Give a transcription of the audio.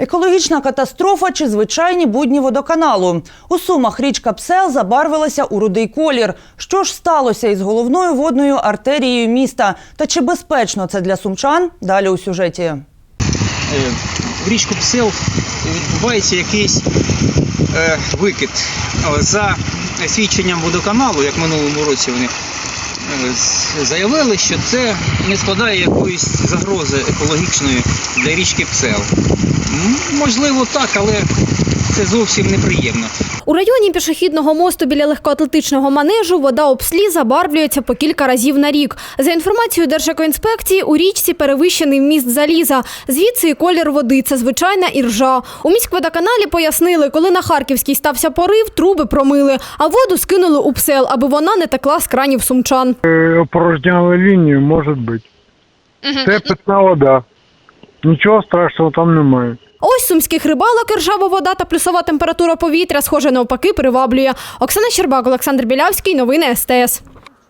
Екологічна катастрофа чи звичайні будні водоканалу. У Сумах річка Псел забарвилася у рудий колір. Що ж сталося із головною водною артерією міста? Та чи безпечно це для сумчан? Далі у сюжеті. Е, в річку Псел відбувається якийсь е, викид. За свідченням водоканалу, як минулому році вони е, заявили, що це не складає якоїсь загрози екологічної для річки Псел. Можливо, так, але це зовсім неприємно. У районі пішохідного мосту біля легкоатлетичного манежу вода об слі забарвлюється по кілька разів на рік. За інформацією Держекоінспекції, у річці перевищений вміст заліза. Звідси і колір води це звичайна іржа. У міськводоканалі пояснили, коли на Харківській стався порив, труби промили, а воду скинули у псел, аби вона не текла з кранів сумчан. Э, опорожняли лінію, може бути. Це питна вода. Нічого страшного там немає. Ось сумських рибалок ржава вода та плюсова температура повітря, схоже навпаки, приваблює. Оксана Щербак, Олександр Білявський. Новини СТС.